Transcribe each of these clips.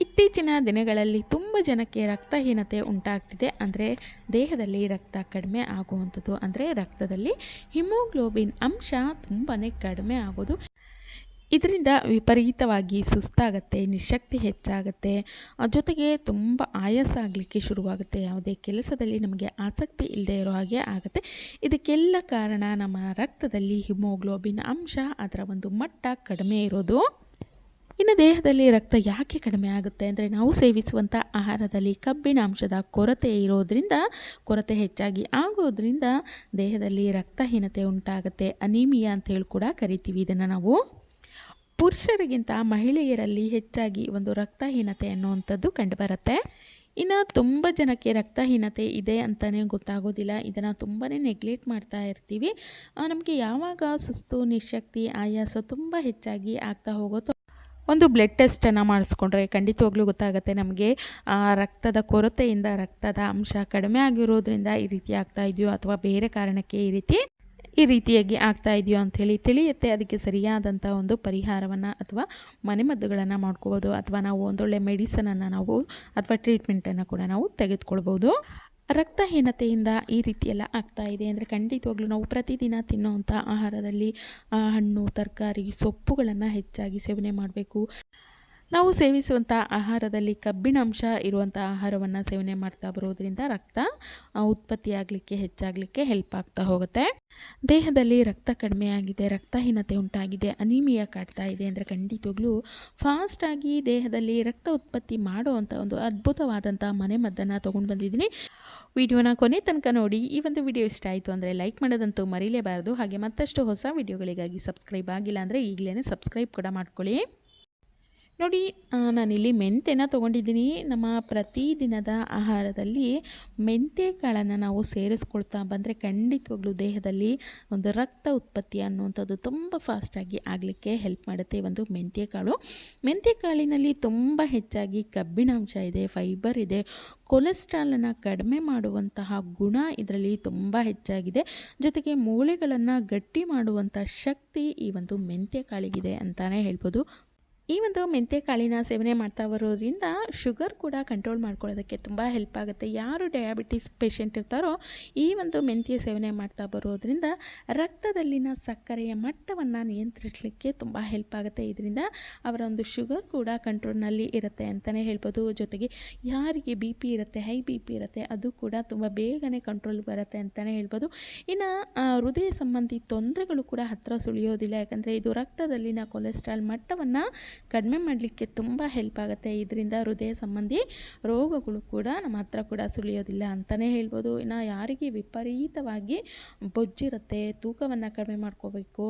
ಇತ್ತೀಚಿನ ದಿನಗಳಲ್ಲಿ ತುಂಬ ಜನಕ್ಕೆ ರಕ್ತಹೀನತೆ ಉಂಟಾಗ್ತಿದೆ. ಅಂದರೆ ದೇಹದಲ್ಲಿ ರಕ್ತ ಕಡಿಮೆ ಆಗುವಂಥದ್ದು. ಅಂದರೆ ರಕ್ತದಲ್ಲಿ ಹಿಮೋಗ್ಲೋಬಿನ್ ಅಂಶ ತುಂಬಾ ಕಡಿಮೆ ಆಗೋದು. ಇದರಿಂದ ವಿಪರೀತವಾಗಿ ಸುಸ್ತಾಗತ್ತೆ, ನಿಶಕ್ತಿ ಹೆಚ್ಚಾಗುತ್ತೆ. ಜೊತೆಗೆ ತುಂಬ ಆಯಾಸ ಆಗಲಿಕ್ಕೆ ಶುರುವಾಗುತ್ತೆ. ಯಾವುದೇ ಕೆಲಸದಲ್ಲಿ ನಮಗೆ ಆಸಕ್ತಿ ಇಲ್ಲದೆ ಇರೋ ಹಾಗೆ ಆಗುತ್ತೆ. ಇದಕ್ಕೆಲ್ಲ ಕಾರಣ ನಮ್ಮ ರಕ್ತದಲ್ಲಿ ಹಿಮೋಗ್ಲೋಬಿನ್ ಅಂಶ, ಅದರ ಒಂದು ಮಟ್ಟ ಕಡಿಮೆ ಇರೋದು. ಇನ್ನು ದೇಹದಲ್ಲಿ ರಕ್ತ ಯಾಕೆ ಕಡಿಮೆ ಆಗುತ್ತೆ ಅಂದರೆ ನಾವು ಸೇವಿಸುವಂಥ ಆಹಾರದಲ್ಲಿ ಕಬ್ಬಿಣಾಂಶದ ಕೊರತೆ ಇರೋದ್ರಿಂದ, ಕೊರತೆ ಹೆಚ್ಚಾಗಿ ಆಗೋದ್ರಿಂದ ದೇಹದಲ್ಲಿ ರಕ್ತಹೀನತೆ ಉಂಟಾಗುತ್ತೆ. ಅನೀಮಿಯಾ ಅಂತ ಹೇಳಿ ಕೂಡ ಕರಿತೀವಿ ಇದನ್ನು ನಾವು. ಪುರುಷರಿಗಿಂತ ಮಹಿಳೆಯರಲ್ಲಿ ಹೆಚ್ಚಾಗಿ ಒಂದು ರಕ್ತಹೀನತೆ ಅನ್ನುವಂಥದ್ದು ಕಂಡುಬರುತ್ತೆ. ಇನ್ನು ತುಂಬ ಜನಕ್ಕೆ ರಕ್ತಹೀನತೆ ಇದೆ ಅಂತಲೇ ಗೊತ್ತಾಗೋದಿಲ್ಲ. ಇದನ್ನು ತುಂಬಾ ನೆಗ್ಲೆಕ್ಟ್ ಮಾಡ್ತಾ ಇರ್ತೀವಿ. ನಮಗೆ ಯಾವಾಗ ಸುಸ್ತು, ನಿಶಕ್ತಿ, ಆಯಾಸ ತುಂಬ ಹೆಚ್ಚಾಗಿ ಆಗ್ತಾ ಹೋಗುತ್ತೋ ಒಂದು ಬ್ಲಡ್ ಟೆಸ್ಟನ್ನು ಮಾಡಿಸ್ಕೊಂಡ್ರೆ ಖಂಡಿತವಾಗ್ಲೂ ಗೊತ್ತಾಗುತ್ತೆ ನಮಗೆ. ರಕ್ತದ ಕೊರತೆಯಿಂದ ರಕ್ತದ ಅಂಶ ಕಡಿಮೆ ಆಗಿರೋದ್ರಿಂದ ಈ ರೀತಿ ಆಗ್ತಾ ಇದೆಯೋ ಅಥವಾ ಬೇರೆ ಕಾರಣಕ್ಕೆ ಈ ರೀತಿ ಈ ರೀತಿಯಾಗಿ ಆಗ್ತಾ ಇದೆಯೋ ಅಂಥೇಳಿ ತಿಳಿಯುತ್ತೆ. ಅದಕ್ಕೆ ಸರಿಯಾದಂಥ ಒಂದು ಪರಿಹಾರವನ್ನು ಅಥವಾ ಮನೆಮದ್ದುಗಳನ್ನು ಮಾಡ್ಕೋಬೋದು ಅಥವಾ ನಾವು ಒಂದೊಳ್ಳೆ ಮೆಡಿಸನನ್ನು ನಾವು ಅಥವಾ ಟ್ರೀಟ್ಮೆಂಟನ್ನು ಕೂಡ ನಾವು ತೆಗೆದುಕೊಳ್ಬೋದು. ರಕ್ತಹೀನತೆಯಿಂದ ಈ ರೀತಿಯೆಲ್ಲ ಆಗ್ತಾ ಇದೆ ಅಂದರೆ ಖಂಡಿತವಾಗ್ಲೂ ನಾವು ಪ್ರತಿದಿನ ತಿನ್ನುವಂಥ ಆಹಾರದಲ್ಲಿ ಹಣ್ಣು, ತರಕಾರಿ, ಸೊಪ್ಪುಗಳನ್ನು ಹೆಚ್ಚಾಗಿ ಸೇವನೆ ಮಾಡಬೇಕು. ನಾವು ಸೇವಿಸುವಂಥ ಆಹಾರದಲ್ಲಿ ಕಬ್ಬಿಣಾಂಶ ಇರುವಂಥ ಆಹಾರವನ್ನು ಸೇವನೆ ಮಾಡ್ತಾ ಬರೋದ್ರಿಂದ ರಕ್ತ ಉತ್ಪತ್ತಿಯಾಗಲಿಕ್ಕೆ ಹೆಚ್ಚಾಗಲಿಕ್ಕೆ ಹೆಲ್ಪ್ ಆಗ್ತಾ ಹೋಗುತ್ತೆ. ದೇಹದಲ್ಲಿ ರಕ್ತ ಕಡಿಮೆಯಾಗಿದೆ, ರಕ್ತಹೀನತೆ ಉಂಟಾಗಿದೆ, ಅನಿಮಿಯಾ ಕಾಡ್ತಾ ಇದೆ ಅಂದರೆ ಖಂಡಿತವಾಗ್ಲೂ ಫಾಸ್ಟಾಗಿ ದೇಹದಲ್ಲಿ ರಕ್ತ ಉತ್ಪತ್ತಿ ಮಾಡುವಂಥ ಒಂದು ಅದ್ಭುತವಾದಂಥ ಮನೆಮದ್ದನ್ನು ತೊಗೊಂಡು ಬಂದಿದ್ದೀನಿ. ವಿಡಿಯೋನ ಕೊನೆ ತನಕ ನೋಡಿ, ಈ ಒಂದು ವಿಡಿಯೋ ಇಷ್ಟ ಆಯಿತು ಅಂದರೆ ಲೈಕ್ ಮಾಡೋದಂತೂ ಮರೀಲೇಬಾರದು. ಹಾಗೆ ಮತ್ತಷ್ಟು ಹೊಸ ವಿಡಿಯೋಗಳಿಗಾಗಿ ಸಬ್ಸ್ಕ್ರೈಬ್ ಆಗಿಲ್ಲ ಅಂದರೆ ಈಗಲೇ ಸಬ್ಸ್ಕ್ರೈಬ್ ಕೂಡ ಮಾಡ್ಕೊಳ್ಳಿ. ನೋಡಿ ನಾನಿಲ್ಲಿ ಮೆಂತೆನ ತೊಗೊಂಡಿದ್ದೀನಿ. ನಮ್ಮ ಪ್ರತಿದಿನದ ಆಹಾರದಲ್ಲಿ ಮೆಂತ್ಯ ಕಾಳನ್ನು ನಾವು ಸೇರಿಸ್ಕೊಳ್ತಾ ಬಂದರೆ ಖಂಡಿತವಾಗ್ಲೂ ದೇಹದಲ್ಲಿ ಒಂದು ರಕ್ತ ಉತ್ಪತ್ತಿ ಅನ್ನುವಂಥದ್ದು ತುಂಬ ಫಾಸ್ಟಾಗಿ ಆಗಲಿಕ್ಕೆ ಹೆಲ್ಪ್ ಮಾಡುತ್ತೆ ಒಂದು ಮೆಂತ್ಯ ಕಾಳು ಮೆಂತ್ಯ ಕಾಳಿನಲ್ಲಿ ತುಂಬ ಹೆಚ್ಚಾಗಿ ಕಬ್ಬಿಣಾಂಶ ಇದೆ ಫೈಬರ್ ಇದೆ. ಕೊಲೆಸ್ಟ್ರಾಲನ್ನು ಕಡಿಮೆ ಮಾಡುವಂತಹ ಗುಣ ಇದರಲ್ಲಿ ತುಂಬ ಹೆಚ್ಚಾಗಿದೆ. ಜೊತೆಗೆ ಮೂಳೆಗಳನ್ನು ಗಟ್ಟಿ ಮಾಡುವಂಥ ಶಕ್ತಿ ಈ ಒಂದು ಮೆಂತ್ಯ ಕಾಳಿಗಿದೆ ಅಂತಲೇ ಹೇಳ್ಬೋದು. ಈ ಒಂದು ಮೆಂತ್ಯ ಕಾಳಿನ ಸೇವನೆ ಮಾಡ್ತಾ ಬರೋದ್ರಿಂದ ಶುಗರ್ ಕೂಡ ಕಂಟ್ರೋಲ್ ಮಾಡ್ಕೊಳ್ಳೋದಕ್ಕೆ ತುಂಬ ಹೆಲ್ಪ್ ಆಗುತ್ತೆ. ಯಾರು ಡಯಾಬಿಟಿಸ್ ಪೇಷಂಟ್ ಇರ್ತಾರೋ ಈ ಒಂದು ಮೆಂತ್ಯ ಸೇವನೆ ಮಾಡ್ತಾ ಬರೋದ್ರಿಂದ ರಕ್ತದಲ್ಲಿನ ಸಕ್ಕರೆಯ ಮಟ್ಟವನ್ನು ನಿಯಂತ್ರಿಸಲಿಕ್ಕೆ ತುಂಬ ಹೆಲ್ಪ್ ಆಗುತ್ತೆ. ಇದರಿಂದ ಅವರ ಒಂದು ಶುಗರ್ ಕೂಡ ಕಂಟ್ರೋಲ್ನಲ್ಲಿ ಇರುತ್ತೆ ಅಂತಲೇ ಹೇಳ್ಬೋದು. ಜೊತೆಗೆ ಯಾರಿಗೆ ಬಿ ಪಿ ಇರುತ್ತೆ ಹೈ ಬಿ ಪಿ ಇರುತ್ತೆ, ಅದು ಕೂಡ ತುಂಬ ಬೇಗನೆ ಕಂಟ್ರೋಲ್ ಬರುತ್ತೆ ಅಂತಲೇ ಹೇಳ್ಬೋದು. ಇನ್ನು ಹೃದಯ ಸಂಬಂಧಿ ತೊಂದರೆಗಳು ಕೂಡ ಹತ್ತಿರ ಸುಳಿಯೋದಿಲ್ಲ. ಯಾಕಂದರೆ ಇದು ರಕ್ತದಲ್ಲಿನ ಕೊಲೆಸ್ಟ್ರಾಲ್ ಮಟ್ಟವನ್ನು ಕಡಿಮೆ ಮಾಡಲಿಕ್ಕೆ ತುಂಬ ಹೆಲ್ಪ್ ಆಗುತ್ತೆ. ಇದರಿಂದ ಹೃದಯ ಸಂಬಂಧಿ ರೋಗಗಳು ಕೂಡ ನಮ್ಮ ಹತ್ರ ಕೂಡ ಸುಳಿಯೋದಿಲ್ಲ ಅಂತಲೇ ಹೇಳ್ಬೋದು. ಇನ್ನು ಯಾರಿಗೆ ವಿಪರೀತವಾಗಿ ಬೊಜ್ಜಿರುತ್ತೆ, ತೂಕವನ್ನು ಕಡಿಮೆ ಮಾಡ್ಕೋಬೇಕು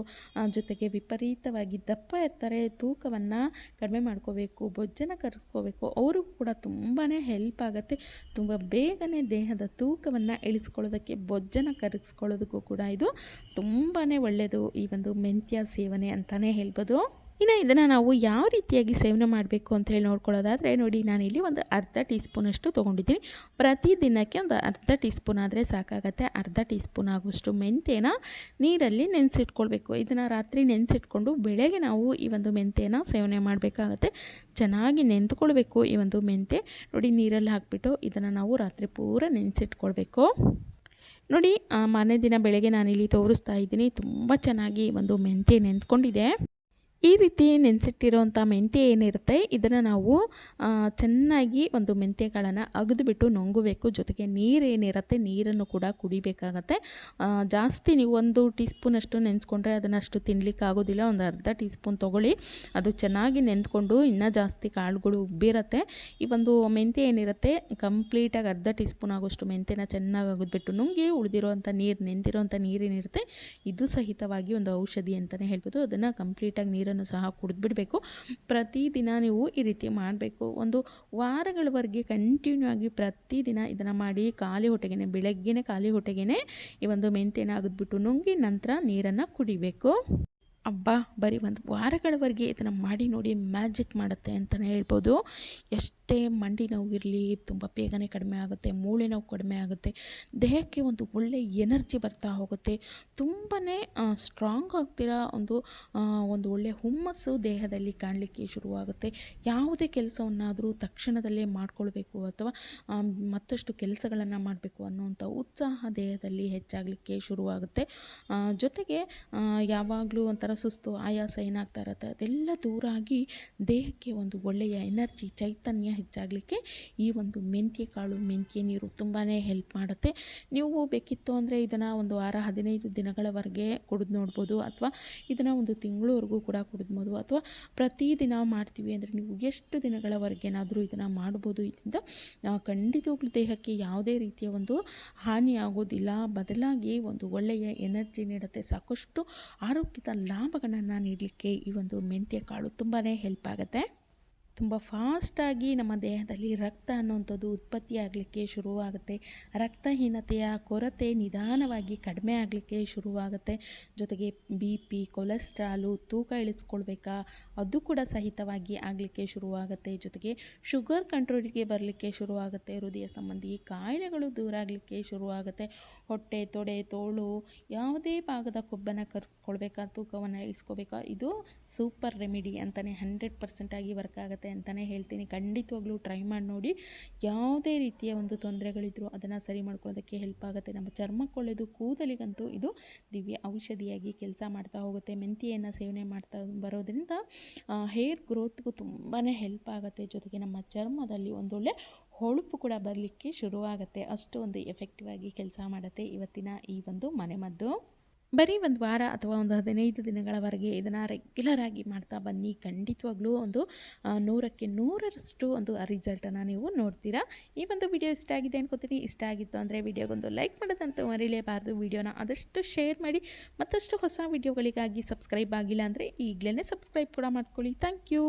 ಜೊತೆಗೆ ವಿಪರೀತವಾಗಿ ದಪ್ಪ ಇರ್ತಾರೆ, ತೂಕವನ್ನು ಕಡಿಮೆ ಮಾಡ್ಕೋಬೇಕು, ಬೊಜ್ಜನ್ನು ಕರೆಸ್ಕೋಬೇಕು ಅವರು ಕೂಡ ತುಂಬಾ ಹೆಲ್ಪ್ ಆಗುತ್ತೆ. ತುಂಬ ಬೇಗನೆ ದೇಹದ ತೂಕವನ್ನು ಇಳಿಸ್ಕೊಳ್ಳೋದಕ್ಕೆ, ಬೊಜ್ಜನ್ನು ಕರಗಿಸ್ಕೊಳ್ಳೋದಕ್ಕೂ ಕೂಡ ಇದು ತುಂಬಾ ಒಳ್ಳೆಯದು ಈ ಒಂದು ಮೆಂತ್ಯ ಸೇವನೆ ಅಂತಲೇ ಹೇಳ್ಬೋದು. ಇನ್ನು ಇದನ್ನು ನಾವು ಯಾವ ರೀತಿಯಾಗಿ ಸೇವನೆ ಮಾಡಬೇಕು ಅಂತ ಹೇಳಿ ನೋಡ್ಕೊಳ್ಳೋದಾದರೆ ನೋಡಿ ನಾನಿಲ್ಲಿ ಒಂದು ಅರ್ಧ ಟೀ ಸ್ಪೂನಷ್ಟು ತೊಗೊಂಡಿದ್ದೀನಿ. ಪ್ರತಿ ದಿನಕ್ಕೆ ಒಂದು ಅರ್ಧ ಟೀ ಸ್ಪೂನ್ ಆದರೆ ಸಾಕಾಗತ್ತೆ. ಅರ್ಧ ಟೀ ಸ್ಪೂನ್ ಆಗುವಷ್ಟು ಮೆಂತ್ಯನ ನೀರಲ್ಲಿ ನೆನೆಸಿಟ್ಕೊಳ್ಬೇಕು. ಇದನ್ನು ರಾತ್ರಿ ನೆನೆಸಿಟ್ಕೊಂಡು ಬೆಳಗ್ಗೆ ನಾವು ಈ ಒಂದು ಮೆಂತ್ಯನ ಸೇವನೆ ಮಾಡಬೇಕಾಗತ್ತೆ. ಚೆನ್ನಾಗಿ ನೆನೆದುಕೊಳ್ಬೇಕು ಈ ಒಂದು ಮೆಂತ್ಯ. ನೋಡಿ ನೀರಲ್ಲಿ ಹಾಕಿಬಿಟ್ಟು ಇದನ್ನು ನಾವು ರಾತ್ರಿ ಪೂರ ನೆನೆಸಿಟ್ಕೊಳ್ಬೇಕು. ನೋಡಿ ಆ, ಮಾರನೇ ದಿನ ಬೆಳಗ್ಗೆ ನಾನಿಲ್ಲಿ ತೋರಿಸ್ತಾ ಇದ್ದೀನಿ. ತುಂಬ ಚೆನ್ನಾಗಿ ಒಂದು ಮೆಂತ್ಯ ನೆಂದ್ಕೊಂಡಿದೆ ಈ ರೀತಿ ನೆನೆಸಿಟ್ಟಿರೋಂಥ ಮೆಂತ್ಯ ಏನಿರುತ್ತೆ, ಇದನ್ನು ನಾವು ಚೆನ್ನಾಗಿ ಒಂದು ಮೆಂತ್ಯಗಳನ್ನು ಅಗೆದುಬಿಟ್ಟು ನುಂಗಬೇಕು. ಜೊತೆಗೆ ನೀರೇನಿರುತ್ತೆ ನೀರನ್ನು ಕೂಡ ಕುಡಿಬೇಕಾಗತ್ತೆ. ಜಾಸ್ತಿ ನೀವು ಒಂದು ಟೀ ಸ್ಪೂನಷ್ಟು ನೆನೆಸ್ಕೊಂಡ್ರೆ ಅದನ್ನು ಅಷ್ಟು ತಿನ್ನಲಿಕ್ಕೆ ಆಗೋದಿಲ್ಲ ಒಂದು ಅರ್ಧ ಟೀ ಸ್ಪೂನ್ ತೊಗೊಳ್ಳಿ. ಅದು ಚೆನ್ನಾಗಿ ನೆನೆದ್ಕೊಂಡು ಇನ್ನೂ ಜಾಸ್ತಿ ಕಾಳುಗಳು ಉಬ್ಬಿರುತ್ತೆ. ಈ ಒಂದು ಮೆಂತ್ಯ ಏನಿರುತ್ತೆ, ಕಂಪ್ಲೀಟಾಗಿ ಅರ್ಧ ಟೀ ಸ್ಪೂನ್ ಆಗೋಷ್ಟು ಮೆಂತ್ಯನ ಚೆನ್ನಾಗಿ ಅಗದ್ಬಿಟ್ಟು ನುಂಗಿ ಉಳಿದಿರೋವಂಥ ನೀರು ನೆಂದಿರೋವಂಥ ನೀರೇನಿರುತ್ತೆ ಇದು ಸಹಿತವಾಗಿ ಒಂದು ಔಷಧಿ ಅಂತಲೇ ಹೇಳ್ಬೋದು. ಅದನ್ನು ಕಂಪ್ಲೀಟಾಗಿ ನೀರನ್ನು ಸಹ ಕುಡಿದ್ಬಿಡಬೇಕು. ಪ್ರತಿದಿನ ನೀವು ಈ ರೀತಿ ಮಾಡಬೇಕು. ಒಂದು ವಾರಗಳವರೆಗೆ ಕಂಟಿನ್ಯೂ ಆಗಿ ಪ್ರತಿದಿನ ಇದನ್ನು ಮಾಡಿ ಖಾಲಿ ಹೊಟ್ಟೆಗೆ ಬೆಳಗ್ಗೆನೇ ಖಾಲಿ ಹೊಟ್ಟೆಗೆ ಈ ಒಂದು ಮೆಂತ್ಯನ ಅಗದ್ಬಿಟ್ಟು ನುಂಗಿ ನಂತರ ನೀರನ್ನು ಕುಡಿಬೇಕು. ಅಬ್ಬಾ ಬರೀ ಒಂದು ವಾರಗಳವರೆಗೆ ಇದನ್ನು ಮಾಡಿ ನೋಡಿ ಮ್ಯಾಜಿಕ್ ಮಾಡುತ್ತೆ ಅಂತಲೇ ಹೇಳ್ಬೋದು. ಎಷ್ಟೇ ಮಂಡಿ ನೋವು ಇರಲಿ, ತುಂಬ ಬೇಗನೆ ಕಡಿಮೆ ಆಗುತ್ತೆ, ಮೂಳೆ ನೋವು ಕಡಿಮೆ ಆಗುತ್ತೆ, ದೇಹಕ್ಕೆ ಒಂದು ಒಳ್ಳೆ ಎನರ್ಜಿ ಬರ್ತಾ ಹೋಗುತ್ತೆ. ತುಂಬಾ ಸ್ಟ್ರಾಂಗ್ ಆಗ್ತಿರೋ ಒಂದು ಒಂದು ಒಳ್ಳೆ ಹುಮ್ಮಸ್ಸು ದೇಹದಲ್ಲಿ ಕಾಣಲಿಕ್ಕೆ ಶುರುವಾಗುತ್ತೆ. ಯಾವುದೇ ಕೆಲಸವನ್ನಾದರೂ ತಕ್ಷಣದಲ್ಲೇ ಮಾಡಿಕೊಳ್ಬೇಕು ಅಥವಾ ಮತ್ತಷ್ಟು ಕೆಲಸಗಳನ್ನು ಮಾಡಬೇಕು ಅನ್ನುವಂಥ ಉತ್ಸಾಹ ದೇಹದಲ್ಲಿ ಹೆಚ್ಚಾಗಲಿಕ್ಕೆ ಶುರುವಾಗುತ್ತೆ. ಜೊತೆಗೆ ಯಾವಾಗಲೂ ಒಂಥರ ಸುಸ್ತು, ಆಯಾಸ ಏನಾಗ್ತಾ ಇರುತ್ತೆ, ಅದೆಲ್ಲ ದೂರ ಆಗಿ ದೇಹಕ್ಕೆ ಒಂದು ಒಳ್ಳೆಯ ಎನರ್ಜಿ, ಚೈತನ್ಯ ಹೆಚ್ಚಾಗಲಿಕ್ಕೆ ಈ ಒಂದು ಮೆಂತ್ಯ ಕಾಳು, ಮೆಂತ್ಯ ನೀರು ತುಂಬಾ ಹೆಲ್ಪ್ ಮಾಡುತ್ತೆ. ನೀವು ಬೇಕಿತ್ತು ಅಂದರೆ ಇದನ್ನು ಒಂದು ವಾರ, ಹದಿನೈದು ದಿನಗಳವರೆಗೆ ಕುಡಿದು ನೋಡ್ಬೋದು, ಅಥವಾ ಇದನ್ನು ಒಂದು ತಿಂಗಳವರೆಗೂ ಕೂಡ ಕುಡಿದ್ಬೋದು, ಅಥವಾ ಪ್ರತಿದಿನ ಮಾಡ್ತೀವಿ ಅಂದರೆ ನೀವು ಎಷ್ಟು ದಿನಗಳವರೆಗೇನಾದರೂ ಇದನ್ನು ಮಾಡ್ಬೋದು. ಇದರಿಂದ ಖಂಡಿತವಾಗ್ಲೂ ದೇಹಕ್ಕೆ ಯಾವುದೇ ರೀತಿಯ ಒಂದು ಹಾನಿ ಆಗೋದಿಲ್ಲ. ಬದಲಾಗಿ ಒಂದು ಒಳ್ಳೆಯ ಎನರ್ಜಿ ನೀಡುತ್ತೆ. ಸಾಕಷ್ಟು ಆರೋಗ್ಯದ ಲಾಭಗಳನ್ನು ನೀಡಲಿಕ್ಕೆ ಈ ಒಂದು ಮೆಂತ್ಯ ಕಾಳು ತುಂಬಾ ಹೆಲ್ಪ್ ಆಗುತ್ತೆ. ತುಂಬ ಫಾಸ್ಟಾಗಿ ನಮ್ಮ ದೇಹದಲ್ಲಿ ರಕ್ತ ಅನ್ನುವಂಥದ್ದು ಉತ್ಪತ್ತಿಯಾಗಲಿಕ್ಕೆ ಶುರುವಾಗುತ್ತೆ. ರಕ್ತಹೀನತೆಯ ಕೊರತೆ ನಿಧಾನವಾಗಿ ಕಡಿಮೆ ಆಗಲಿಕ್ಕೆ ಶುರುವಾಗುತ್ತೆ. ಜೊತೆಗೆ ಬಿ ಪಿ, ಕೊಲೆಸ್ಟ್ರಾಲು, ತೂಕ ಇಳಿಸ್ಕೊಳ್ಬೇಕಾ, ಅದು ಕೂಡ ಸಹಿತವಾಗಿ ಆಗಲಿಕ್ಕೆ ಶುರುವಾಗುತ್ತೆ. ಜೊತೆಗೆ ಶುಗರ್ ಕಂಟ್ರೋಲಿಗೆ ಬರಲಿಕ್ಕೆ ಶುರುವಾಗುತ್ತೆ. ಹೃದಯ ಸಂಬಂಧಿ ಕಾಯಿಲೆಗಳು ದೂರ ಆಗಲಿಕ್ಕೆ ಶುರುವಾಗುತ್ತೆ. ಹೊಟ್ಟೆ, ತೊಡೆ, ತೋಳು, ಯಾವುದೇ ಭಾಗದ ಕೊಬ್ಬನ್ನು ಕರ್ಸ್ಕೊಳ್ಬೇಕಾ ತೂಕವನ್ನು ಇಳಿಸ್ಕೋಬೇಕಾ ಇದು ಸೂಪರ್ ರೆಮಿಡಿ ಅಂತಲೇ ಹಂಡ್ರೆಡ್ ಪರ್ಸೆಂಟಾಗಿ ವರ್ಕ್ ಆಗುತ್ತೆ. ಅಂತಲೇ ಹೇಳ್ತೀನಿ. ಖಂಡಿತವಾಗ್ಲೂ ಟ್ರೈ ಮಾಡಿ ನೋಡಿ. ಯಾವುದೇ ರೀತಿಯ ಒಂದು ತೊಂದರೆಗಳಿದ್ರು ಅದನ್ನು ಸರಿ ಮಾಡ್ಕೊಳ್ಳೋದಕ್ಕೆ ಹೆಲ್ಪ್ ಆಗುತ್ತೆ. ನಮ್ಮ ಚರ್ಮಕ್ಕೆ ಕೂದಲಿಗಂತೂ ಇದು ದಿವ್ಯ ಔಷಧಿಯಾಗಿ ಕೆಲಸ ಮಾಡ್ತಾ ಹೋಗುತ್ತೆ. ಮೆಂತಿಯನ್ನು ಸೇವನೆ ಮಾಡ್ತಾ ಬರೋದ್ರಿಂದ ಹೇರ್ ಗ್ರೋತ್ಗೂ ತುಂಬಾ ಹೆಲ್ಪ್ ಆಗುತ್ತೆ. ಜೊತೆಗೆ ನಮ್ಮ ಚರ್ಮದಲ್ಲಿ ಒಂದೊಳ್ಳೆ ಹೊಳಪು ಕೂಡ ಬರಲಿಕ್ಕೆ ಶುರುವಾಗುತ್ತೆ. ಅಷ್ಟು ಒಂದು ಎಫೆಕ್ಟಿವ್ ಆಗಿ ಕೆಲಸ ಮಾಡುತ್ತೆ ಇವತ್ತಿನ ಈ ಒಂದು ಮನೆಮದ್ದು ಬರೀ ಒಂದು ವಾರ ಅಥವಾ ಒಂದು ಹದಿನೈದು ದಿನಗಳವರೆಗೆ ಇದನ್ನು ರೆಗ್ಯುಲರ್ ಆಗಿ ಮಾಡ್ತಾ ಬನ್ನಿ. ಖಂಡಿತವಾಗ್ಲೂ ಒಂದು ನೂರಕ್ಕೆ ನೂರರಷ್ಟು ಒಂದು ರಿಸಲ್ಟನ್ನು ನೀವು ನೋಡ್ತೀರಾ. ಈ ಒಂದು ವಿಡಿಯೋ ಇಷ್ಟ ಆಗಿದೆ ಅನ್ಕೋತೀನಿ. ಇಷ್ಟ ಆಗಿತ್ತು ಅಂದರೆ ವಿಡಿಯೋಗೊಂದು ಲೈಕ್ ಮಾಡೋದಂತೂ ಮರೀಲೇಬಾರ್ದು. ವಿಡಿಯೋನ ಆದಷ್ಟು ಶೇರ್ ಮಾಡಿ, ಮತ್ತಷ್ಟು ಹೊಸ ವಿಡಿಯೋಗಳಿಗಾಗಿ ಸಬ್ಸ್ಕ್ರೈಬ್ ಆಗಿಲ್ಲ ಅಂದರೆ ಈಗಲೇ ಸಬ್ಸ್ಕ್ರೈಬ್ ಕೂಡ ಮಾಡ್ಕೊಳ್ಳಿ. Thank you